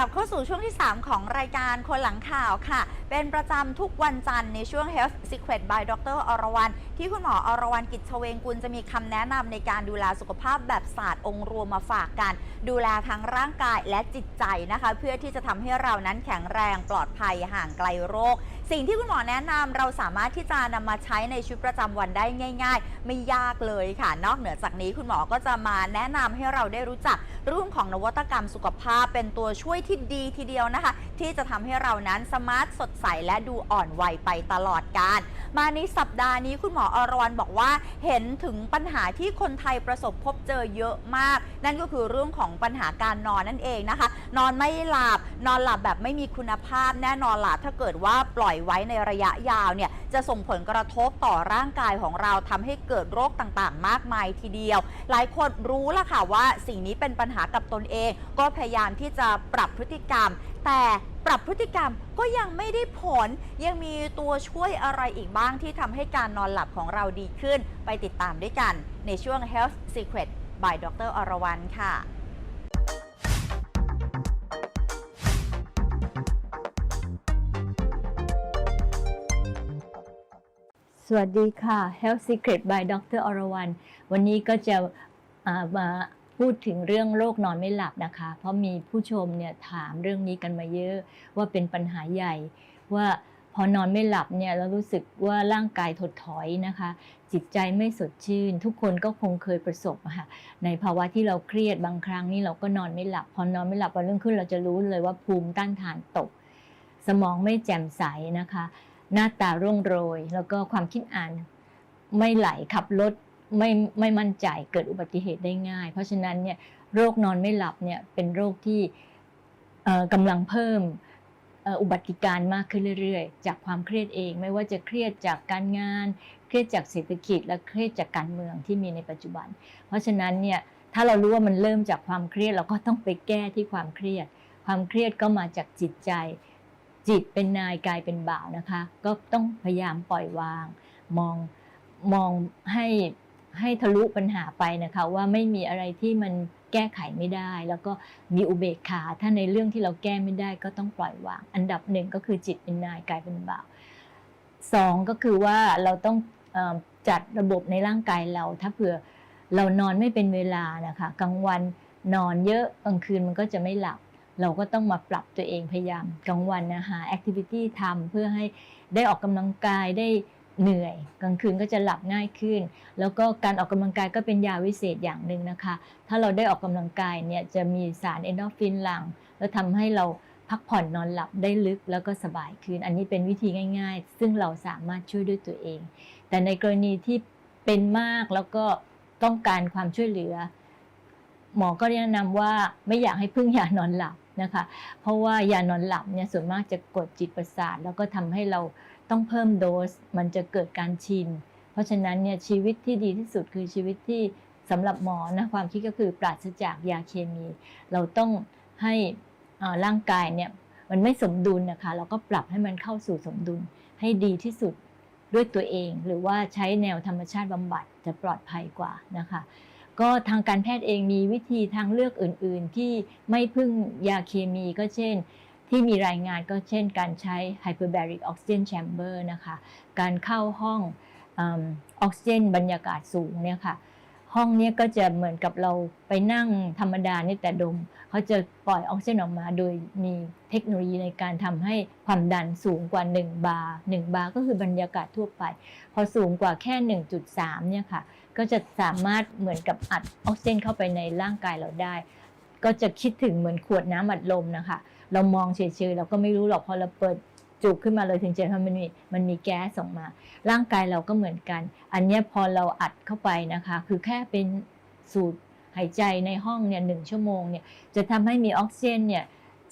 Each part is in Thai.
กลับเข้าสู่ช่วงที่ 3 ของรายการคนหลังข่าวค่ะ เป็นประจำทุกวันจันทร์ในช่วง Health Secret by ดรอรวรรณที่คุณหมออรวรรณกิจเฉวงกุลจะมีคำแนะนำในการดูแลสุขภาพแบบศาสตร์องค์รวมมาฝากกัน ดูแลทั้งร่างกายและจิตใจนะคะ เพื่อที่จะทำให้เรานั้นแข็งแรงปลอดภัยห่างไกลโรค สิ่งที่คุณหมอแนะนำเราสามารถที่จะนำมาใช้ในชีวิตประจำวันได้ง่าย ๆ ไม่ยากเลยค่ะ นอกเหนือจากนี้คุณหมอก็จะมาแนะนำให้เราได้รู้จักเรื่องของนวัตกรรมสุขภาพเป็นตัวช่วยที่ดีทีเดียวนะคะ ที่จะทำให้เรานั้นสมาร์ทสดใสและดูอ่อนวัยไปตลอดกาลมาในสัปดาห์นี้คุณหมออรวรรณบอกว่าเห็นถึงปัญหาที่คนไทยประสบพบเจอเยอะมาก นั่นก็คือเรื่องของปัญหาการนอนนั่นเองนะคะ นอนไม่หลับนอนหลับแบบไม่มีคุณภาพแน่นอนล่ะถ้าเกิดว่าปล่อยไว้ในระยะยาวเนี่ยจะส่งผลกระทบต่อร่างกายของเราทำให้เกิดโรคต่างๆ มากมายทีเดียว หลายคนรู้ละค่ะว่าสิ่งนี้เป็นปัญหากับตนเอง ก็พยายามที่จะปรับพฤติกรรม แต่ปรับพฤติกรรมก็ยังไม่ได้ผล ยังมีตัวช่วยอะไรอีกบ้างที่ทำให้การนอนหลับของเราดีขึ้น ไปติดตามด้วยกัน ในช่วง Health Secret by ดรอรวรรณค่ะสวัสดีค่ะ Health Secret by ดรอรวรรณวันนี้ก็จะมา พูดถึงเรื่องโรคนอนไม่หลับนะคะ เพราะมีผู้ชมเนี่ยถามเรื่องนี้กันมาเยอะว่าเป็นปัญหาใหญ่ว่าพอนอนไม่หลับเนี่ยเรารู้สึกว่าร่างกายถดถอยนะคะ จิตใจไม่สดชื่น ทุกคนก็คงเคยประสบค่ะในภาวะที่เราเครียดบางครั้งนี่เราก็นอนไม่หลับ พอนอนไม่หลับวันรุ่งขึ้นเราจะรู้เลยว่าภูมิต้านทานตก สมองไม่แจ่มใสนะคะ หน้าตาร่วงโรย แล้วก็ความคิดอ่านไม่ไหลขับรถ ไม่ไม่มั่นใจเกิดอุบัติเหตุได้ง่าย เพราะฉะนั้นเนี่ยโรคนอนไม่หลับเนี่ยเป็นโรคที่กำลังเพิ่มอุบัติการมากขึ้นเรื่อยๆ จากความเครียดเอง ไม่ว่าจะเครียดจากการงาน เครียดจากเศรษฐกิจและเครียดจากการเมืองที่มีในปัจจุบัน เพราะฉะนั้นเนี่ยถ้าเรารู้ว่ามันเริ่มจากความเครียดเราก็ต้องไปแก้ที่ความเครียด ความเครียดก็มาจากจิตใจ จิตเป็นนายกายเป็นบ่าวนะคะ ก็ต้องพยายามปล่อยวาง มองมองให้ ให้ทะลุปัญหาไปนะคะว่าไม่มีอะไรที่มันแก้ไขไม่ได้ แล้วก็มีอุเบกขา ถ้าในเรื่องที่เราแก้ไม่ได้ก็ต้องปล่อยวาง อันดับหนึ่งก็คือจิตเป็นนายกายเป็นบ่าวสองก็คือว่าเราต้องจัดระบบในร่างกายเรา ถ้าเผื่อเรานอนไม่เป็นเวลานะคะกลางวันนอนเยอะกลางคืนมันก็จะไม่หลับ เราก็ต้องมาปรับตัวเองพยายามกลางวันนะหาแอคทิวิตี้ทำเพื่อให้ได้ออกกำลังกายได้ เหนื่อย กลางคืนก็จะหลับง่ายขึ้น แล้วก็การออกกำลังกายก็เป็นยาวิเศษอย่างหนึ่งนะคะ ถ้าเราได้ออกกำลังกายเนี่ยจะมีสารเอนโดรฟินหลั่งแล้วทำให้เราพักผ่อนนอนหลับได้ลึกแล้วก็สบายขึ้น อันนี้เป็นวิธีง่าย ๆ ซึ่งเราสามารถช่วยด้วยตัวเอง แต่ในกรณีที่เป็นมากแล้วก็ต้องการความช่วยเหลือ หมอก็แนะนำว่าไม่อยากให้พึ่งยานอนหลับนะคะ เพราะว่ายานอนหลับเนี่ยส่วนมากจะกดจิตประสาท แล้วก็ทำให้เรา ต้องเพิ่มโดสมันจะเกิดการชิน เพราะฉะนั้นเนี่ยชีวิตที่ดีที่สุดคือชีวิตที่สำหรับหมอนะความคิดก็คือปราศจากยาเคมี เราต้องให้อ่าร่างกายเนี่ยมันไม่สมดุลนะคะ เราก็ปรับให้มันเข้าสู่สมดุลให้ดีที่สุดด้วยตัวเอง หรือว่าใช้แนวธรรมชาติบำบัดจะปลอดภัยกว่านะคะ ก็ทางการแพทย์เองมีวิธีทางเลือกอื่น ๆ ที่ไม่พึ่งยาเคมีก็เช่น ที่มีรายงานก็เช่นการใช้ hyperbaric oxygen chamber นะคะ การเข้าห้องออกซิเจนบรรยากาศสูงเนี่ยค่ะ ห้องเนี้ยก็จะเหมือนกับเราไปนั่งธรรมดานี่แต่ดม เขาจะปล่อยออกซิเจนออกมา โดยมีเทคโนโลยีในการทำให้ความดันสูงกว่า 1 บาร์1บาร์ก็คือบรรยากาศทั่วไป พอสูงกว่าแค่ 1.3 เนี่ยค่ะ ก็จะสามารถเหมือนกับอัดออกซิเจนเข้าไปในร่างกายเราได้ ก็จะคิดถึงเหมือนขวดน้ำอัดลมนะคะ เรามองเฉยๆเราก็ไม่รู้หรอกพอเราเปิดจุกขึ้นมาเลยถึงจะทำมันมีมันมีแก๊สออกมา ร่างกายเราก็เหมือนกัน อันนี้พอเราอัดเข้าไปนะคะ คือแค่เป็นสูดหายใจในห้องเนี่ยหนึ่งชั่วโมงเนี่ยจะทำให้มีออกซิเจนเนี่ย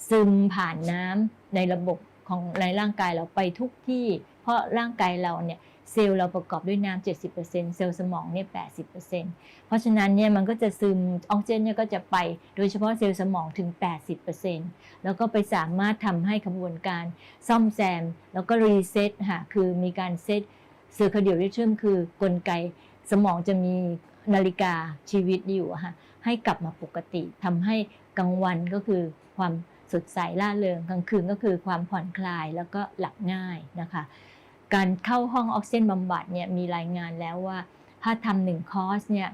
ซึมผ่านน้ำในระบบของในร่างกายเราไปทุกที่ เพราะร่างกายเราเนี่ย เซลล์เราประกอบด้วยน้ำ70%เซลล์สมองเนี่ย80%เพราะฉะนั้นเนี่ยมันก็จะซึมออกซิเจนเนี่ยก็จะไปโดยเฉพาะเซลล์สมองถึง80%แล้วก็ไปสามารถทำให้กระบวนการซ่อมแซม แล้วก็รีเซ็ตค่ะคือมีการเซตเซอร์คาเดียริทึมคือกลไกสมองจะมีนาฬิกาชีวิตอยู่ค่ะให้กลับมาปกติทำให้กลางวันก็คือความสดใสล่าเริงกลางคืนก็คือความผ่อนคลายแล้วก็หลับง่ายนะคะ การเข้าห้องออกซิเจนบำบัดเนี่ยมีรายงานแล้วว่า ถ้าทำหนึ่งคอร์สเนี่ย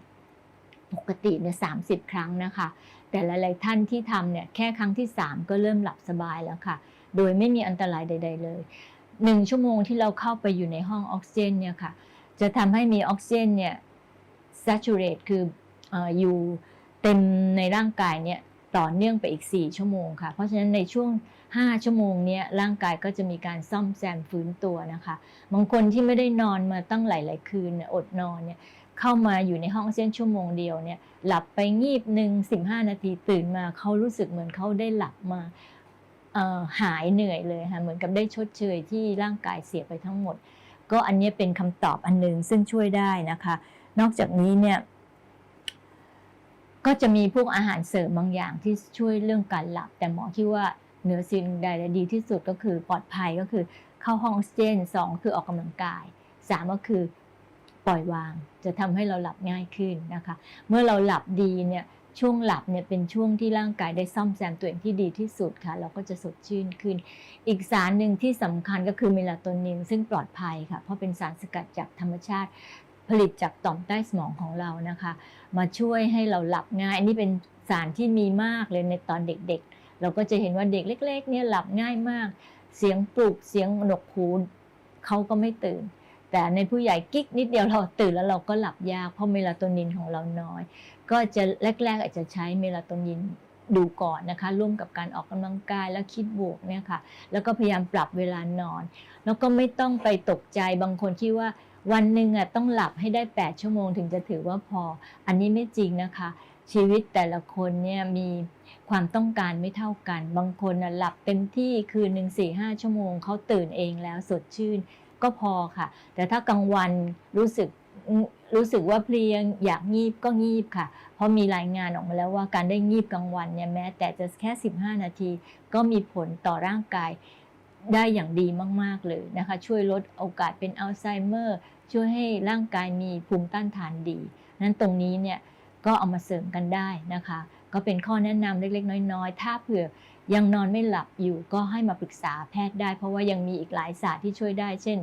ปกติเนี่ยสาครั้งนะคะ แต่หลายๆท่านที่ทำเนี่ยแค่ครั้งที่ 3 ก็เริ่มหลับสบายแล้วค่ะ โดยไม่มีอันตรายใด ๆ เลยหนึ่งชั่วโมงที่เราเข้าไปอยู่ในห้องออกซิเจนเนี่ยค่ะ จะทำให้มีออกซิเจนเนี่ย saturate คือเอออยู่เต็มในร่างกายเนี่ยต่อเนื่องไปอีก 4 ชั่วโมงค่ะ เพราะฉะนั้นในช่วง 5 ชั่วโมงเนี้ยร่างกายก็จะมีการซ่อมแซมฟื้นตัวนะคะ บางคนที่ไม่ได้นอนมาตั้งหลาย ๆ คืนอดนอนเนี่ยเข้ามาอยู่ในห้องออกซิเจนชั่วโมงเดียวเนี่ยหลับไปงีบหนึ่ง15นาทีตื่นมาเขารู้สึกเหมือนเขาได้หลับมาหายเหนื่อยเลยค่ะเหมือนกับได้ชดเชยที่ร่างกายเสียไปทั้งหมด ก็อันนี้เป็นคำตอบอันหนึ่งซึ่งช่วยได้นะคะ นอกจากนี้เนี่ยก็จะมีพวกอาหารเสริมบางอย่างที่ช่วยเรื่องการหลับ แต่หมอคิดว่า เหนือสิ่งใดและดีที่สุดก็คือปลอดภัยก็คือเข้าห้องออกซิเจนสองคือออกกำลังกายสามก็คือปล่อยวาง จะทำให้เราหลับง่ายขึ้นนะคะ เมื่อเราหลับดีเนี่ยช่วงหลับเนี่ยเป็นช่วงที่ร่างกายได้ซ่อมแซมตัวเองที่ดีที่สุดค่ะ เราก็จะสดชื่นขึ้น อีกสารหนึ่งที่สำคัญก็คือเมลาโทนินซึ่งปลอดภัยค่ะ เพราะเป็นสารสกัดจากธรรมชาติผลิตจากต่อมใต้สมองของเรานะคะ มาช่วยให้เราหลับง่าย อันนี้เป็นสารที่มีมากเลยในตอนเด็กๆ เราก็จะเห็นว่าเด็กเล็ก ๆ เนี่ยหลับง่ายมาก เสียงปลุกเสียงหนกหูนเขาก็ไม่ตื่น แต่ในผู้ใหญ่กิ๊กนิดเดียวเราตื่นแล้วเราก็หลับยากเพราะเมลาโทนินของเราน้อย ก็จะแรก ๆ อาจจะใช้เมลาโทนินดูก่อนนะคะ ร่วมกับการออกกำลังกายแล้วคิดบวกเนี่ยค่ะ แล้วก็พยายามปรับเวลานอน แล้วก็ไม่ต้องไปตกใจบางคนที่ว่าวันหนึ่งอะต้องหลับให้ได้ 8 ชั่วโมงถึงจะถือว่าพอ อันนี้ไม่จริงนะคะ ชีวิตแต่ละคนเนี่ยมีความต้องการไม่เท่ากัน บางคนน่ะหลับเต็มที่คืนหนึ่งสี่ห้าชั่วโมงเขาตื่นเองแล้วสดชื่นก็พอค่ะ แต่ถ้ากลางวันรู้สึกรู้สึกว่าเพลียอยากงีบก็งีบค่ะ เพราะมีรายงานออกมาแล้วว่าการได้งีบกลางวันเนี่ยแม้แต่จะแค่ 15 นาที ก็มีผลต่อร่างกายได้อย่างดีมาก ๆ เลยนะคะ ช่วยลดโอกาสเป็นอัลไซเมอร์ ช่วยให้ร่างกายมีภูมิต้านทานดี นั้นตรงนี้เนี่ย ก็เอามาเสริมกันได้นะคะ ก็เป็นข้อแนะนำเล็กๆ น้อย ๆ ถ้าเผื่อยังนอนไม่หลับอยู่ก็ให้มาปรึกษาแพทย์ได้ เพราะว่ายังมีอีกหลายศาสตร์ที่ช่วยได้ เช่น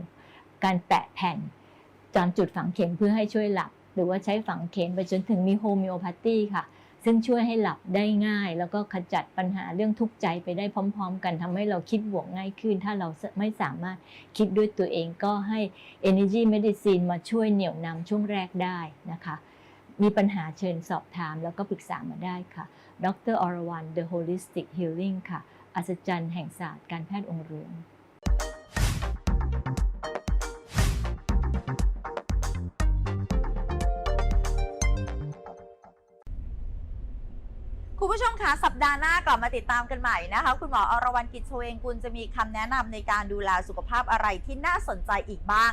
การแปะแผ่นจามจุดฝังเข็มเพื่อให้ช่วยหลับ หรือว่าใช้ฝังเข็มไปจนถึงมีโฮมิโอพาธีค่ะ ซึ่งช่วยให้หลับได้ง่าย แล้วก็ขจัดปัญหาเรื่องทุกข์ใจไปได้พร้อม ๆ กันทำให้เราคิดบวกง่ายขึ้น ถ้าเราไม่สามารถคิดด้วยตัวเองก็ให้ Energy Medicine มาช่วยเหนี่ยวนำช่วงแรกได้นะคะ มีปัญหาเชิญสอบถามแล้วก็ปรึกษามาได้ค่ะ ดรอรวรรณ The Holistic Healing ค่ะ อัศจรรย์แห่งศาสตร์การแพทย์องค์รวมคุณผู้ชมคะสัปดาห์หน้ากลับมาติดตามกันใหม่นะคะ คุณหมออรวรรณกิจโชเวงกุลจะมีคำแนะนำในการดูแลสุขภาพอะไรที่น่าสนใจอีกบ้าง